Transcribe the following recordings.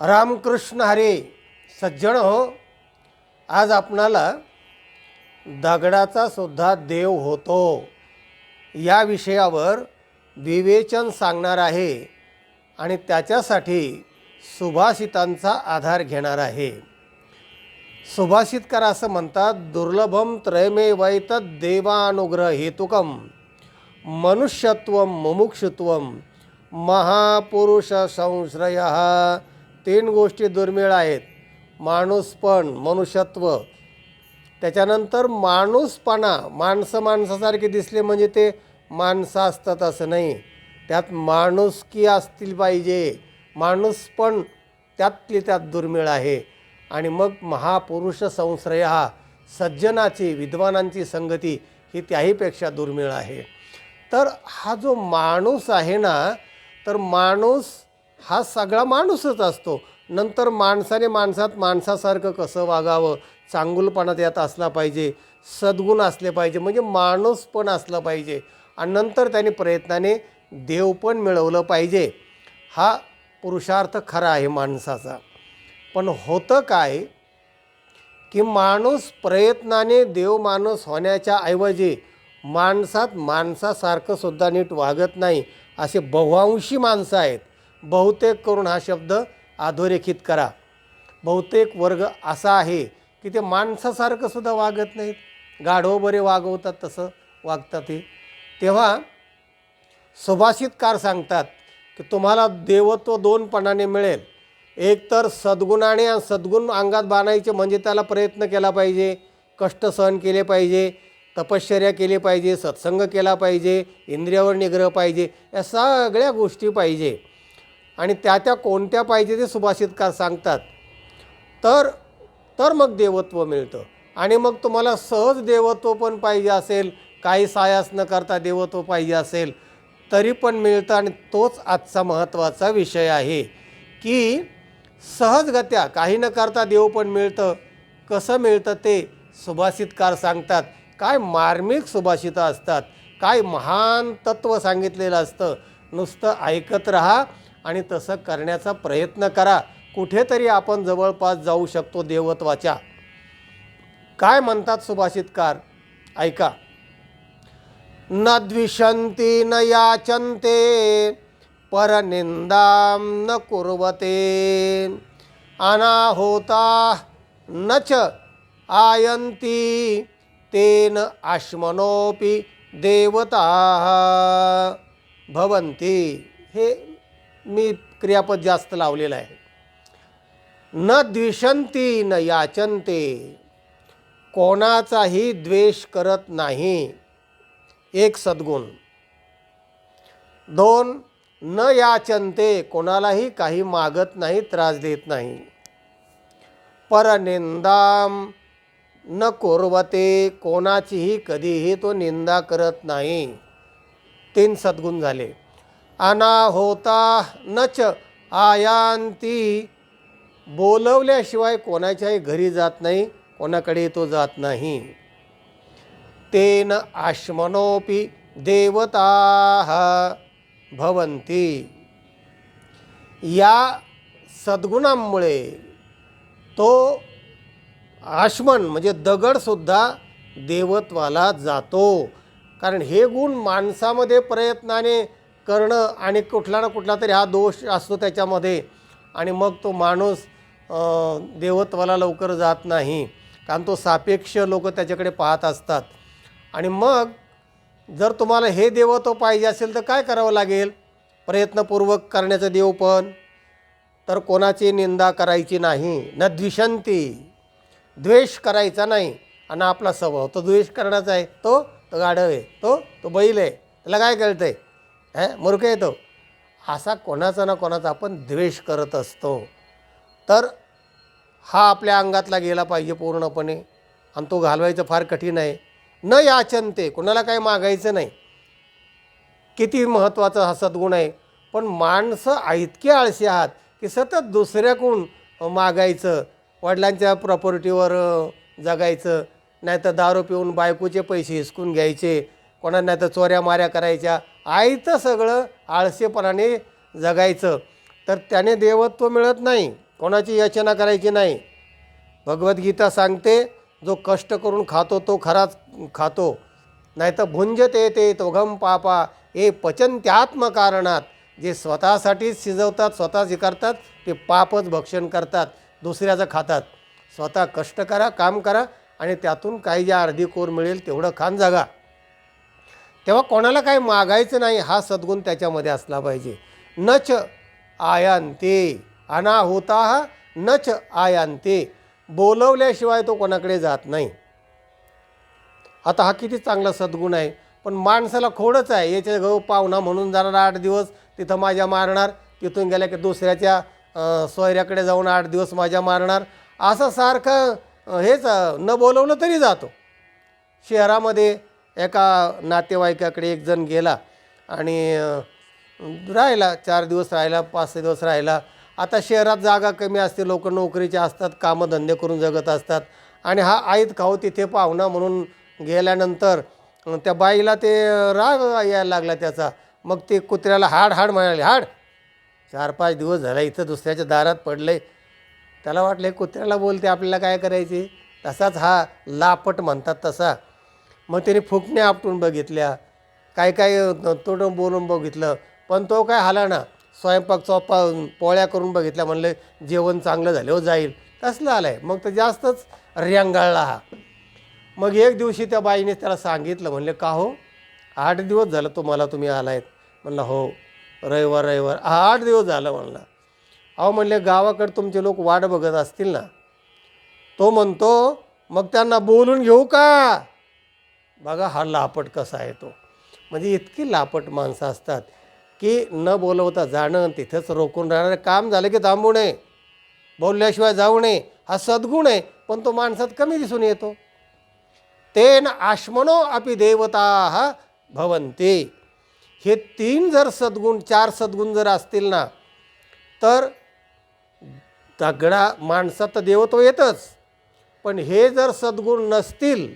रामकृष्ण हरे सज्जन हो. आज आपणाला दगडाचा सुद्धा देव होतो. या विषयावर विवेचन सांगणार आहे आणि त्याच्यासाठी सुभाषितांचा आधार घेणार आहे. सुभाषितकार असं म्हणतात दुर्लभम त्रयमे वैतद देवानुग्रह हेतुकम मनुष्यत्व मुमुक्षुत्व महापुरुष संश्रय तीन गोष्टी दुर्मिळ आहेत. माणूसपण मनुष्यत्व. त्याच्यानंतर माणूसपणा माणसं माणसासारखे दिसले म्हणजे ते माणसं असतात असं नाही. त्यात माणुसकी असतील पाहिजे. माणूसपण त्यातली त्यात दुर्मिळ आहे. आणि मग महापुरुष संश्रय हा सज्जनाची विद्वानांची संगती ही त्याहीपेक्षा दुर्मिळ आहे. तर हा जो माणूस आहे ना तर माणूस हा सगळा माणूसच असतो. नंतर माणसाने माणसात माणसासारखं कसं वागावं? चांगुलपणा त्यात असला पाहिजे. सद्गुण असले पाहिजे. म्हणजे माणूस पण असलं पाहिजे. आणि नंतर त्याने प्रयत्नाने देव पण मिळवलं पाहिजे. हा पुरुषार्थ खरा आहे माणसाचा. पण होतं काय? की माणूस प्रयत्नाने देव माणूस होण्याच्या ऐवजी माणसात माणसासारखं सुद्धा नीट वागत नाही असे बहुवांशी माणसं आहेत. बहुतेक करून हा शब्द अधोरेखित करा. बहुतेक वर्ग असा आहे की ते माणसासारखं सुद्धा वागत नाहीत. गाढव बरे वागवतात तसं वागतात ते. तेव्हा सुभाषितकार सांगतात की तुम्हाला देवत्व दोनपणाने मिळेल. एक तर सद्गुणाने आणि सद्गुण अंगात बांधायचे म्हणजे त्याला प्रयत्न केला पाहिजे कष्ट सहन केले पाहिजे तपश्चर्या केली पाहिजे सत्संग केला पाहिजे इंद्रियावर निग्रह पाहिजे या सगळ्या गोष्टी पाहिजे. आणि त्या त्या कोणत्या पाहिजे ते सुभाषितकार सांगतात. तर तर मग देवत्व मिळतं. आणि मग तुम्हाला सहज देवत्व पण पाहिजे असेल काही सायास न करता देवत्व पाहिजे असेल तरी पण मिळतं आणि तोच आजचा महत्त्वाचा विषय आहे. की सहजगत्या काही न करता देव पण मिळतं. कसं मिळतं ते सुभाषितकार सांगतात. काय मार्मिक सुभाषितं असतात. काय महान तत्त्व सांगितलेलं असतं. नुसतं ऐकत राहा आणि तसं करण्याचा प्रयत्न करा. कुठेतरी आपण जवळपास जाऊ शकतो देवत्वाच्या. काय म्हणतात सुभाषितकार? ऐका. न द्विषंती न याचंते परनिंदां न कुर्वते. अनाहोता न च आयंती तेन आश्मनोपी देवता भवन्ति. हे मी क्रियापद जास्त लावलेलं आहे. न द्विषंती न याचनते कोणाचाही द्वेष करत नाही. एक सद्गुण. दोन न याचनते कोणालाही काही मागत नाही त्रास देत नाही. परनिंदाम न कोरवते. कोणाचीही कधीही तो निंदा करत नाही. तीन सद्गुण झाले. अनाहोता न च आयांती. बोलवल्याशिवाय कोणाच्याही घरी जात नाही कोणाकडे तो जात नाही. तेन आश्मनोपी देवता भवंती या सद्गुणांमुळे तो आश्मन म्हणजे दगडसुद्धा देवत्वाला जातो. कारण हे गुण माणसामध्ये प्रयत्नाने करणं आणि कुठला ना कुठला तरी हा दोष असतो त्याच्यामध्ये. आणि मग तो माणूस देवत्वाला लवकर जात नाही. कारण तो सापेक्ष लोक त्याच्याकडे पाहत असतात. आणि मग जर तुम्हाला हे देवत्व पाहिजे असेल तर काय करावं लागेल? प्रयत्नपूर्वक करण्याचं देव पण. तर कोणाची निंदा करायची नाही. न द्विषंती. द्वेष करायचा नाही. आणि आपला स्वभाव तो द्वेष करण्याचा आहे. तो तो गाढव आहे. तो तो बैल आहे. त्याला काय कळतं आहे हे? मूर्ख येतो. असा कोणाचा ना कोणाचा आपण द्वेष करत असतो. तर हा आपल्या अंगातला गेला पाहिजे पूर्णपणे. आणि तो घालवायचं फार कठीण आहे. न याचनते कोणाला काही मागायचं नाही. किती महत्त्वाचा हा सद्गुण आहे. पण माणसं इतके आळशी आहात की सतत दुसऱ्याकडून मागायचं वडिलांच्या प्रॉपर्टीवर जगायचं. नाही तर दारू पिऊन बायकोचे पैसे हिसकून घ्यायचे. कोणांना तर चोऱ्या माऱ्या करायच्या. आईचं सगळं आळसेपणाने जगायचं. तर त्याने देवत्व मिळत नाही. कोणाची याचना करायची नाही. भगवद्गीता सांगते जो कष्ट करून खातो तो खराच खातो. नाही तर भुंजते ते तोघम पापा हे पचनत्यात्मकारणात जे स्वतःसाठीच शिजवतात स्वतः जे करतात ते पापच भक्षण करतात दुसऱ्याचं खातात. स्वतः कष्ट करा काम करा आणि त्यातून काही ज्या अर्धी कोर मिळेल तेवढं खान जागा. तेव्हा कोणाला काही मागायचं नाही हा सद्गुण त्याच्यामध्ये असला पाहिजे. नच आयांते अनाहुता नच आयांते. बोलवल्याशिवाय तो कोणाकडे जात नाही. आता हा किती चांगला सद्गुण आहे. पण माणसाला खोडच आहे. याच्या गहू पाहुणा म्हणून जाणार आठ दिवस तिथं माझ्या मारणार तिथून गेल्या की दुसऱ्याच्या सोयऱ्याकडे जाऊन आठ दिवस माझ्या मारणार. असं सारखं हेच न बोलवलं तरी जातो. शहरामध्ये एका नातेवाईकाकडे एक जण गेला आणि राहिला चार दिवस राहिला पाच सहा दिवस राहिला. आता शहरात जागा कमी असते लोक नोकरीचे असतात कामं धंदे करून जगत असतात. आणि हा आईत खाऊ तिथे पाहुणा म्हणून गेल्यानंतर त्या बाईला ते राग यायला लागला त्याचा. मग ते कुत्र्याला हाड हाड म्हणाले हाड चार पाच दिवस झाला इथं दुसऱ्याच्या दारात पडले त्याला वाटलं कुत्र्याला बोलते आपल्याला काय करायचे? तसाच हा लापट म्हणतात तसा. मग त्याने फुकण्या आपटून बघितल्या. काय काय तोडून बोलून बघितलं. पण तो काय हाला ना स्वयंपाक चोपा पोळ्या करून बघितल्या. म्हणले जेवण चांगलं झालं हो जाईल. कसलं आलं आहे मग तर जास्तच रेंगाळला हा. मग एक दिवशी त्या बाईने त्याला सांगितलं म्हणले का हो? आठ दिवस झालं तुम्हाला तुम्ही आला आहेत म्हणलं हो रविवार रविवार. हा आठ दिवस झालं म्हणला. अहो म्हणले गावाकडे तुमचे लोक वाट बघत असतील ना. तो म्हणतो मग त्यांना बोलून घेऊ का? बघा हा लापट कसा आहे तो. म्हणजे इतकी लापट माणसं असतात की न बोलवता जाणं तिथंच रोखून राहणारं काम झालं की थांबू नये. बोलल्याशिवाय जाऊ नये. हा सद्गुण आहे पण तो माणसात कमी दिसून येतो. तेन आश्मनो अपि देवता भवन्ते. हे तीन जर सद्गुण चार सद्गुण जर असतील ना तर दगडा माणसात तर देवत्व येतच. पण हे जर सद्गुण नसतील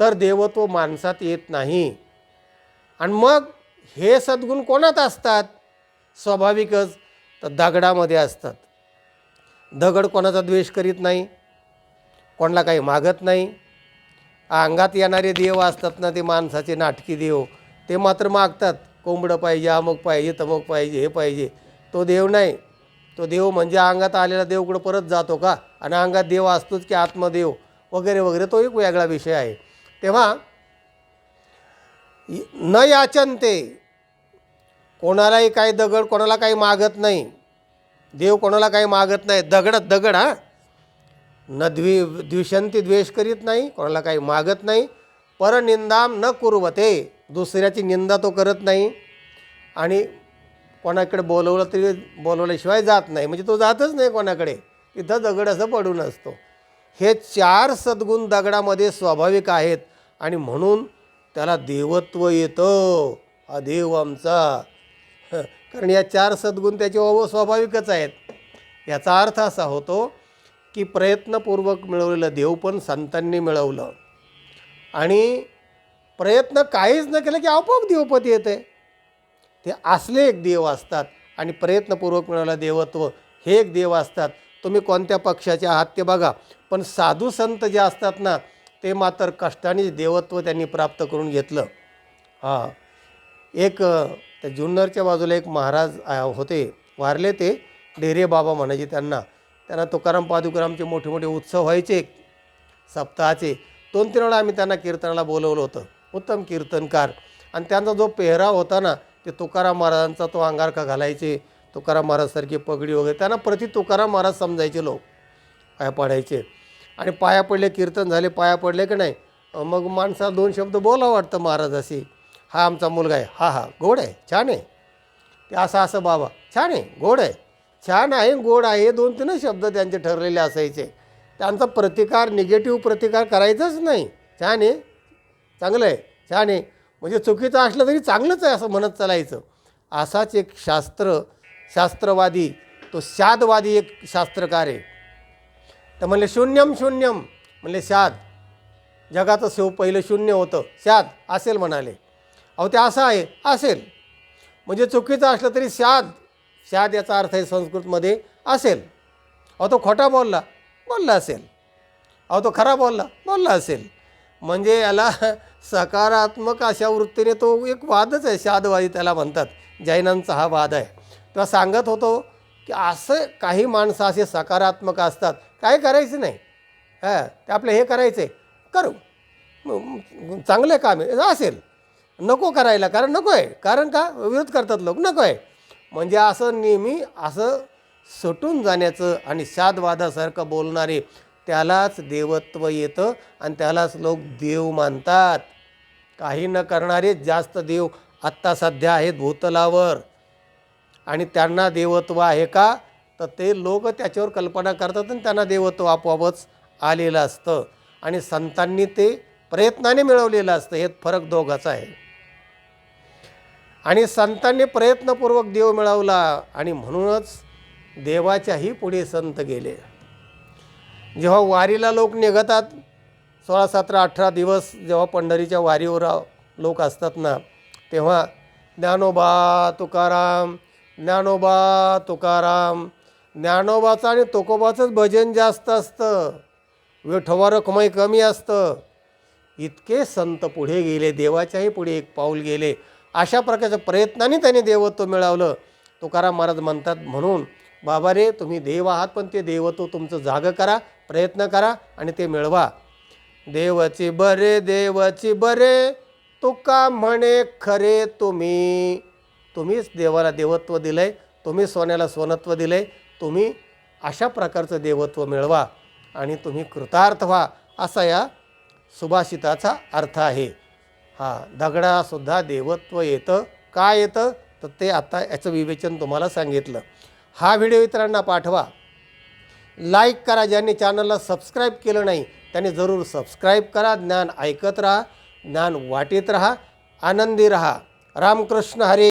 तर देवत्व माणसात येत नाही. आणि मग हे सद्गुण कोणात असतात? स्वाभाविकच तर दगडामध्ये असतात. दगड कोणाचा द्वेष करीत नाही कोणाला काही मागत नाही. अंगात येणारे देव असतात ना ते माणसाचे नाटकी देव. ते मात्र मागतात. कोंबडं पाहिजे अमुक पाहिजे तमुक पाहिजे हे पाहिजे. तो देव नाही. तो देव म्हणजे अंगात आलेला देवकडं परत जातो का? आणि अंगात देव असतोच की आत्मदेव. वगैरे वगैरे तो एक वेगळा विषय आहे. तेव्हा न याचनते कोणालाही काही दगड कोणाला काही मागत नाही. देव कोणाला काही मागत नाही. दगड दगड हा? न द्वि द्विषंती द्वेष करीत नाही कोणाला काही मागत नाही. परनिंदाम न कुरवते दुसऱ्याची निंदा तो करत नाही. आणि कोणाकडे बोलवलं तरी बोलवल्याशिवाय जात नाही. म्हणजे तो जातच नाही कोणाकडे. तिथं दगड असं पडून असतो. हे चार सद्गुण दगडामध्ये स्वाभाविक आहेत आणि म्हणून त्याला देवत्व येतं. हा देव आमचा. हं, कारण या चार सद्गुण त्याचे अव स्वाभाविकच आहेत. याचा अर्थ असा होतो की प्रयत्नपूर्वक मिळवलेलं देव पण संतांनी मिळवलं. आणि प्रयत्न काहीच न केलं की आपोआप देवपती येते. ते असले एक देव असतात आणि प्रयत्नपूर्वक मिळवलं देवत्व हे एक देव असतात. तुम्ही कोणत्या पक्षाचे आहात ते बघा. पण साधू संत जे असतात ना ते मात्र कष्टाने देवत्व त्यांनी प्राप्त करून घेतलं. हां. एक त्या जुन्नरच्या बाजूला एक महाराज होते. वारले ते. डेरे बाबा म्हणायचे त्यांना. त्यांना तुकाराम पादुकरामचे मोठे मोठे उत्सव व्हायचे. सप्ताहाचे. दोन तीन वेळा आम्ही त्यांना कीर्तनाला बोलवलं होतं. उत्तम कीर्तनकार. आणि त्यांचा जो पेहराव होता ना ते तुकाराम महाराजांचा तो अंगारखा घालायचे. तुकाराम महाराजसारखी पगडी वगैरे त्यांना प्रति तुकाराम महाराज समजायचे लोक. पाया पडायचे. आणि पाया पडले कीर्तन झाले पाया पडले की नाही मग माणसाला दोन शब्द बोला वाटतं महाराजाशी हा आमचा मुलगा आहे. हा हा गोड आहे छान आहे. ते असं असं बाबा छान आहे गोड आहे. छान आहे गोड आहे दोन तीनच शब्द त्यांचे ठरलेले असायचे. त्यांचा प्रतिकार निगेटिव्ह प्रतिकार करायचाच नाही. छान आहे. चांगलं आहे छान आहे. म्हणजे चुकीचं असलं तरी चांगलंच आहे असं म्हणत चालायचं. असाच एक शास्त्र शास्त्रवादी तो शादवादी एक शास्त्रकार आहे. तर म्हणले शून्यम शून्यम. म्हणले शाद. जगाचं शेव पहिलं शून्य होतं. शाद असेल म्हणाले. अहो ते असं आहे असेल. म्हणजे चुकीचं असलं तरी शाद. शाद याचा अर्थ आहे संस्कृतमध्ये असेल. अहो तो खोटा बोलला बोलला असेल. अहो तो खरा बोलला बोलला असेल. म्हणजे याला सकारात्मक अशा वृत्तीने तो एक वादच आहे शादवादी त्याला म्हणतात. जैनांचा हा वाद आहे. तेव्हा सांगत होतो की असं काही माणसं असे सकारात्मक असतात. काय करायचं नाही. हां ते आपलं हे करायचं आहे करू. म- चांगलं काम आहे. असेल. नको करायला. कारण नको आहे. कारण का? विरोध करतात लोक. नको आहे. म्हणजे असं नेहमी असं सुटून जाण्याचं आणि शादवादासारखं बोलणारे त्यालाच देवत्व येतं आणि त्यालाच लोक देव मानतात. काही न करणारे जास्त देव आत्ता सध्या आहेत भूतलावर. आणि त्यांना देवत्व आहे का? तर ते लोक त्याच्यावर कल्पना करतात आणि त्यांना देवत्व आपोआपच आलेलं असतं. आणि संतांनी ते प्रयत्नाने मिळवलेलं असतं. हे फरक दोघाचा आहे. आणि संतांनी प्रयत्नपूर्वक देव मिळवला आणि म्हणूनच देवाच्याही पुढे संत गेले. जेव्हा वारीला लोक निघतात सोळा सतरा अठरा दिवस जेव्हा पंढरीच्या वारीवर लोक असतात ना तेव्हा ज्ञानोबा तुकाराम ज्ञानोबा तुकाराम. ज्ञानोबाचं आणि तुकोबाचंच भजन जास्त असतं. विठोबा रखमय कमी असतं. इतके संत पुढे गेले देवाच्याही पुढे एक पाऊल गेले. अशा प्रकारच्या प्रयत्नाने त्यांनी देवत्व मिळवलं. तुकाराम महाराज म्हणतात म्हणून बाबा रे तुम्ही देव आहात पण ते देवत्व तुमचं जागं करा प्रयत्न करा आणि ते मिळवा. देवाची बरे देवाची बरे तुका म्हणे खरे तुम्ही. तुम्हीच देवाला देवत्व दिलं आहे तुम्ही सोन्याला सोनत्व दिलं आहे तुम्ही अशा प्रकारचं देवत्व मिळवा आणि तुम्ही कृतार्थ व्हा असा या सुभाषिताचा अर्थ आहे. हा दगडासुद्धा देवत्व येतं. का येतं? तर ते आता याचं विवेचन तुम्हाला सांगितलं. हा व्हिडिओ इतरांना पाठवा. लाईक करा ज्यांनी चॅनलला सबस्क्राईब केलं नाही त्यांनी जरूर सबस्क्राईब करा ज्ञान ऐकत राहा ज्ञान वाटीत राहा आनंदी राहा. रामकृष्ण हरे.